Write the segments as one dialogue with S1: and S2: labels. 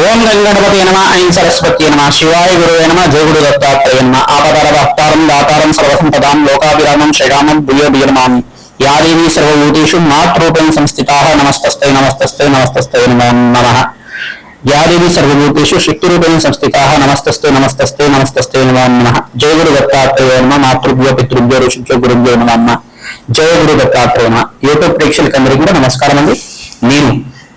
S1: ఓం గంగణపతి నమ ఐం సరస్వతి నమ శివాయ గురువే నమ జయగురు దత్తాత్రేయ నమ ఆపదర భక్తారం దాతారం సర్వసంపదాం లోకాభిరామం శ్రీరామం భూయో భీయమామి యా దేవీ సర్వభూతేషు మాతృపేణ సంస్థితా నమస్తస్తై నమస్తస్తై నమస్తస్తై నమో నమ. యా దేవీ సర్వభూతేషు శక్తిరూపేణ సంస్థితా నమస్తస్తే నమస్తస్తే నమస్తస్తే నమో నమ. జయ గురు దత్తాత్రేయ నమ మాతృభ్యో పితృభ్యో ఋషిభ్యో గురుభ్యో నమ. జయ గురు దత్తాత్రేయ నమ. యూట్యూబ్ ప్రేక్షకులందరికీ కూడా నమస్కారం అండి నేను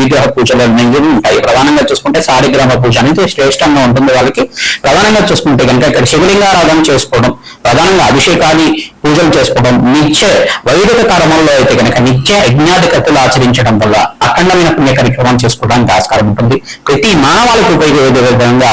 S1: విగ్రహ పూజలు అనేవి ఉంటాయి. ప్రధానంగా చూసుకుంటే సారిగ్రహ పూజ అనేది శ్రేష్టంగా ఉంటుంది వాళ్ళకి. ప్రధానంగా చూసుకుంటే కనుక ఇక్కడ శివలింగారాధన చేసుకోవడం ప్రధానంగా అభిషేకాది పూజలు చేసుకోవడం నిత్య వైదిక కర్మంలో అయితే కనుక నిత్య యజ్ఞాధికతలు ఆచరించడం వల్ల అఖండమైన పుణ్య కార్యక్రమం చేసుకోవడానికి ఆస్కారం ఉంటుంది. ప్రతి మానవాళికి ఉపయోగపడే విధంగా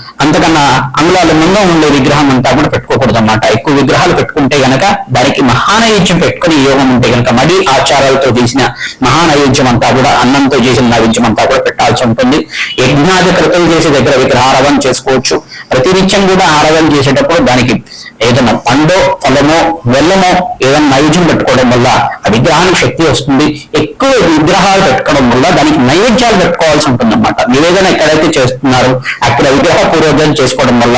S1: అంతకన్నా అంగుళాలు ముందు ఉండే విగ్రహం అంతా కూడా పెట్టుకోకూడదు అన్నమాట ఎక్కువ విగ్రహాలు పెట్టుకుంటే గనక దానికి మహానైవేద్యం పెట్టుకుని యోగం ఉంటే గనక మడి ఆచారాలతో చేసిన మహానైవేద్యం అంతా కూడా అన్నంతో చేసిన నైవేద్యం అంతా కూడా పెట్టాల్సి ఉంటుంది. యజ్ఞాది కృతం చేసే దగ్గర విగ్రహారవం చేసుకోవచ్చు. ప్రతినిత్యం కూడా ఆరాధన చేసేటప్పుడు దానికి ఏదైనా పండో ఫలమో బెల్లమో ఏదైనా నైవేద్యం పెట్టుకోవడం వల్ల ఆ విగ్రహానికి శక్తి వస్తుంది. ఎక్కువ విగ్రహాలు పెట్టుకోవడం వల్ల దానికి నైవేద్యాలు పెట్టుకోవాల్సి ఉంటుంది అనమాట నివేదన ఎక్కడైతే చేస్తున్నారో అక్కడ విగ్రహ పూర్వోదయం చేసుకోవడం వల్ల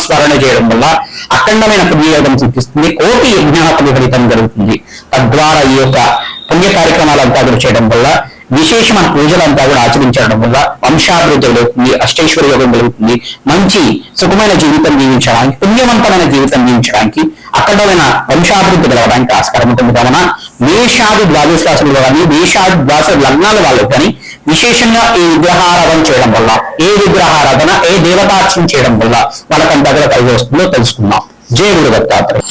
S1: స్మరణ చేయడం వల్ల అఖండమైన పుణ్యయోగం చూపిస్తుంది కోటి యజ్ఞాపతి ఫలితం జరుగుతుంది. తద్వారా ఈ యొక్క పుణ్య కార్యక్రమాలంతా కూడా చేయడం వల్ల విశేషమైన పూజలంతా కూడా ఆచరించడం వల్ల వంశాభివృద్ధి కలుగుతుంది అష్టైశ్వర్య యోగం కలుగుతుంది మంచి సుఖమైన జీవితం జీవించడానికి పుణ్యవంతమైన జీవితం జీవించడానికి అఖండమైన వంశాభివృద్ధి కలగడానికి ఆస్కారం ఉంటుంది. కావున మేషాది ద్వాదశ రాశులు కానీ మేషాది ద్వాదశ లగ్నాల వాళ్ళు కానీ విశేషంగా ఈ విగ్రహారాధన చేయడం వల్ల ఏ విగ్రహారాధన ఏ దేవతార్చన చేయడం వల్ల వాళ్ళకంతా కూడా కలిగి వస్తుందో తెలుసుకుందాం. జయ గురు దత్తాత్రేయ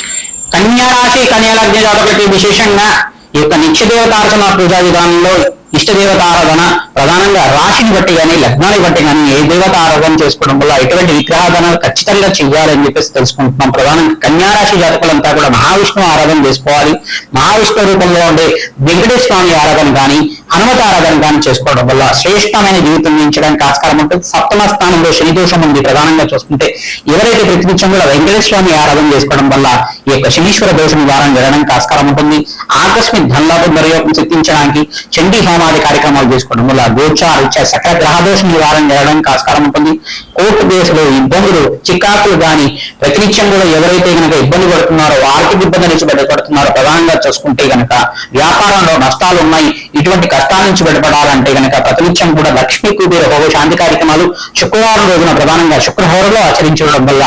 S1: కన్యారాశి కన్యాలగ్న జాతకులకి విశేషంగా ఈ యొక్క నిత్య దేవతార్చన పూజా విధానంలో ఇష్ట దేవతారాధన ప్రధానంగా రాశిని బట్టి కానీ లగ్నాన్ని బట్టి కానీ ఏ దేవత ఆరాధన చేసుకోవడం వల్ల ఎటువంటి విగ్రహాధన ఖచ్చితంగా చెయ్యాలని చెప్పేసి తెలుసుకుంటున్నాం. ప్రధానంగా కన్యారాశి జాతకులంతా కూడా మహావిష్ణువు ఆరాధన చేసుకోవాలి. మహావిష్ణు రూపంలో ఉండే వెంకటేశ్వర స్వామి ఆరాధన కానీ హనుమత ఆరాధన కానీ చేసుకోవడం వల్ల శ్రేష్టమైన జీవితం జీవించడానికి ఆస్కారం ఉంటుంది. సప్తమ స్థానంలో శని దోషం ఉంది. ప్రధానంగా చూసుకుంటే ఎవరైతే ప్రతినిత్యం కూడా వెంకటేశ్వర స్వామి ఆరాధన చేసుకోవడం వల్ల ఈ యొక్క శనీశ్వర దోష నివారణ జరగడానికి ఆస్కారం ఉంటుంది. ఆకస్మిక ధనలాభం దర్యాప్తు సిద్ధించడానికి చండీ హోమాది కార్యక్రమాలు చేసుకోవడం వల్ల గోచార ఇచ్చే సకల గ్రహదోష నివారణ జరగడానికి ఆస్కారం ఉంటుంది. కోర్టు కేసులు ఇబ్బందులు చికాకులు గాని ప్రతినిత్యం కూడా ఎవరైతే కనుక ఇబ్బంది పడుతున్నారో ఆర్థిక ఇబ్బంది నుంచి బయటపడుతున్నారో ప్రధానంగా చూసుకుంటే కనుక వ్యాపారంలో నష్టాలు ఉన్నాయి. ఇటువంటి కష్టాల నుంచి బయటపడాలంటే గనక ప్రతినిత్యం కూడా లక్ష్మీ కుబేర హోమ శాంతి కార్యక్రమాలు శుక్రవారం రోజున ప్రధానంగా శుక్రహోరంలో ఆచరించడం వల్ల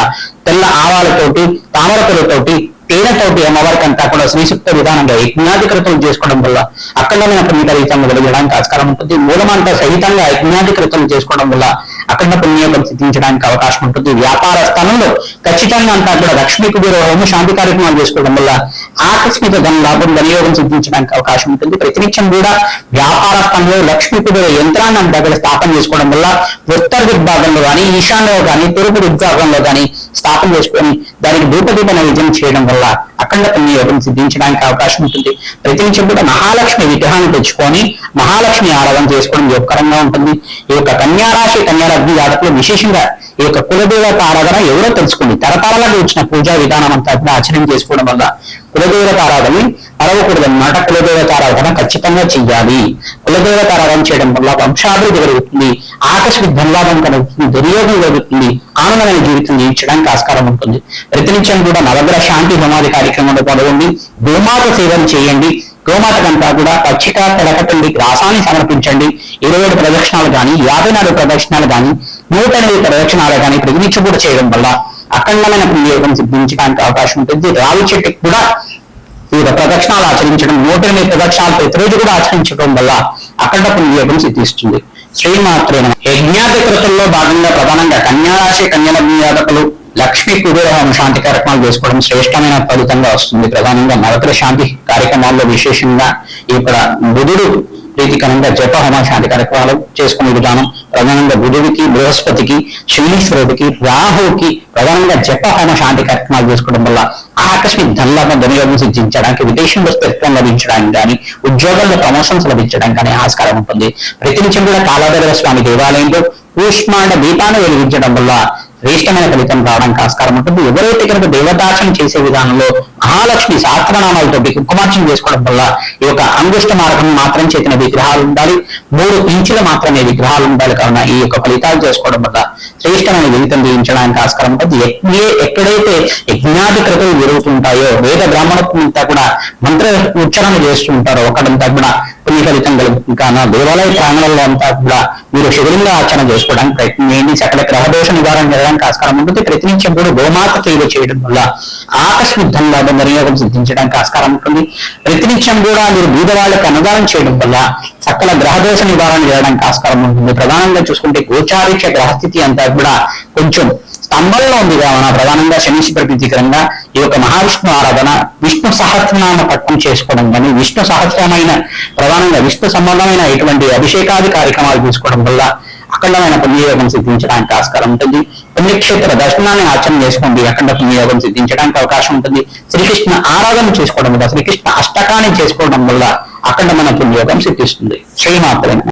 S1: తెల్ల ఆవాలతోటి తామరపులతోటి తేనెతోటి అమ్మవారికి అంతా కూడా శ్రీసూక్త విధానంగా యజ్ఞాధికృతం చేసుకోవడం వల్ల అఖండమైన పుణ్యకరితంగా వెలుగడానికి ఆస్కారం ఉంటుంది. మూలమంతా సహితంగా యజ్ఞాధికృతం చేసుకోవడం వల్ల అఖండ పుణ్యోగం సిద్ధించడానికి అవకాశం ఉంటుంది. వ్యాపార స్థలంలో ఖచ్చితంగా అంతా కూడా లక్ష్మీ కుబేర హోమ శాంతి కార్యక్రమాలు చేసుకోవడం వల్ల ఆకస్మిక ధన లాభం వినియోగం సిద్ధించడానికి అవకాశం ఉంటుంది. ప్రతినిత్యం కూడా వ్యాపార స్థలంలో లక్ష్మీ కుబేర యంత్రాన్ని దగ్గర స్థాపన చేసుకోవడం వల్ల ఉత్తర దిగ్భాగంలో కానీ ఈశాన్యలో కానీ తూర్పు దిగ్భాగంలో కానీ స్థాపన చేసుకొని దానికి ధూపదీప నైవేద్యం చేయడం వల్ల అఖండ పుణ్యయోగం సిద్ధించడానికి అవకాశం ఉంటుంది. ప్రతినిత్యం కూడా మహాలక్ష్మి విగ్రహాన్ని తెచ్చుకొని మహాలక్ష్మి ఆరాధన చేసుకోవడం యోగకరంగా ఉంటుంది. ఈ యొక్క కన్యారాశి కన్యాలగ్ని జాతకులు విశేషంగా ఈ యొక్క కులదేవత ఆరాధన ఎవరో తెలుసుకోండి తరతరాలకు వచ్చిన పూజా విధానం అంతా కూడా ఆచరణ చేసుకోవడం వల్ల కులదేవత ఆరాధన అరవకూడదన్నమాట కులదేవత ఆరాధన ఖచ్చితంగా చెయ్యాలి. కులదేవత ఆరాధన చేయడం వల్ల వంశాభివృద్ధి జరుగుతుంది. ఆకస్మిక ధనలాభం కలుగుతుంది. దుర్యోగం కలుగుతుంది ఆనందమైన జీవితం జీవించడానికి ఆస్కారం ఉంటుంది. ప్రతినిత్యం కూడా నవగ్రహ శాంతి హోమాది కార్యక్రమంలో పాల్గొండి. గోమాత సేవలు చేయండి. గోమాతకంతా కూడా పచ్చిక తెలకటండి గ్రాసాన్ని సమర్పించండి. ఇరవై ఏడు ప్రదక్షిణాలు కానీ యాభై నాలుగు ప్రదక్షిణాలు కానీ నూట ఎనిమిది ప్రదక్షిణాలు కానీ ప్రతినిత్యం కూడా చేయడం వల్ల అఖండమైన పుణ్యయోగం సిద్ధించడానికి అవకాశం ఉంటుంది. రావి చెట్టుకి కూడా వివిధ ప్రదక్షిణాలు ఆచరించడం నూట ఎనిమిది ప్రదక్షిణాలు ప్రతిరోజు కూడా ఆచరించడం వల్ల అఖండ పుణ్యయోగం సిద్ధిస్తుంది. శ్రీమాత్రే నమః. యజ్ఞాధికృతుల్లో భాగంగా ప్రధానంగా కన్యారాశి కన్యల జాతకులు లక్ష్మీ కుబేర శాంతి కార్యక్రమాలు చేసుకోవడం శ్రేష్టమైన ఫలితంగా వస్తుంది. ప్రధానంగా నవగ్ర శాంతి కార్యక్రమాల్లో విశేషంగా ఇక్కడ బుధుడు ప్రీతికరంగా జప హోమ శాంతి కార్యక్రమాలు చేసుకునే విధానం ప్రధానంగా బుధుడికి బృహస్పతికి శనీశ్వరుడికి రాహుకి ప్రధానంగా జప హోమ శాంతి కార్యక్రమాలు చేసుకోవడం వల్ల ఆకస్మిక ధనలాభం వినియోగం సిద్ధించడానికి విదేశంలో స్థిరత్వం లభించడానికి కానీ ఉద్యోగంలో ప్రమోషన్స్ లభించడానికి కానీ ఆస్కారం ఉంటుంది. ప్రతినిత్యం కూడా కాలాభైరవ స్వామి దేవాలయంలో కూష్మాండ దీపాన్ని వెలిగించడం వల్ల శ్రేష్టమైన ఫలితం రావడానికి ఆస్కారం ఉంటుంది. ఎవరైతే కనుక దేవతార్చన చేసే విధానంలో మహాలక్ష్మి శాస్త్రనామాలతో కుంకుమార్చన చేసుకోవడం వల్ల ఈ యొక్క అంగుష్ట మార్గం మాత్రం చేతిన విగ్రహాలు ఉండాలి. మూడు ఇంచుల మాత్రమే విగ్రహాలు ఉండాలి. కావున ఈ యొక్క ఫలితాలు చేసుకోవడం వల్ల శ్రేష్టమైన జీవితం జీవించడానికి ఆస్కారం ఉంటుంది. ఏ ఎక్కడైతే యజ్ఞాధికృతులు జరుగుతుంటాయో వేద బ్రాహ్మణత్వంతా కూడా మంత్ర ఉచ్చారణ చేస్తుంటారో ఒకడంతా కూడా పుణ్య ఫలితం కలుగుతుంది కాన దేవాలయ ప్రాంగణంలో అంతా కూడా మీరు శివలింగ ఆచరణ చేసుకోవడానికి ప్రయత్నం చేయండి. సకల గ్రహదోష నివారణ చేయడానికి ఆస్కారం ఉంటుంది. ప్రతినిత్యం కూడా గోమాత సేవ చేయడం వల్ల ఆకస్మిద్ధంగా వినియోగం సిద్ధించడానికి ఆస్కారం ఉంటుంది. ప్రతినిత్యం కూడా మీరు బీద వాళ్ళకి అన్నదానం చేయడం వల్ల సకల గ్రహదోష నివారణ చేయడానికి ఆస్కారం ఉంటుంది. ప్రధానంగా చూసుకుంటే గోచారీక్ష గ్రహస్థితి అంతా కూడా కొంచెం స్తంభంలో ఉంది కావున ప్రధానంగా శనీశ్వర ప్రీతికరంగా ఈ యొక్క మహావిష్ణు ఆరాధన విష్ణు సహస్రనామ పట్టం చేసుకోవడం కానీ విష్ణు సహస్రమైన ప్రధానంగా విష్ణు సంబంధమైన ఇటువంటి అభిషేకాది కార్యక్రమాలు తీసుకోవడం వల్ల అఖండమైన పుణ్యయోగం సిద్ధించడానికి ఆస్కారం ఉంటుంది. పుణ్యక్షేత్ర దర్శనాన్ని ఆచరణ చేసుకోండి. అఖండ పుణ్యయోగం సిద్ధించడానికి అవకాశం ఉంటుంది. శ్రీకృష్ణ ఆరాధన చేసుకోవడం వల్ల శ్రీకృష్ణ అష్టకాన్ని చేసుకోవడం వల్ల అఖండమైన పుణ్యయోగం సిద్ధిస్తుంది. శ్రీమాత్రమే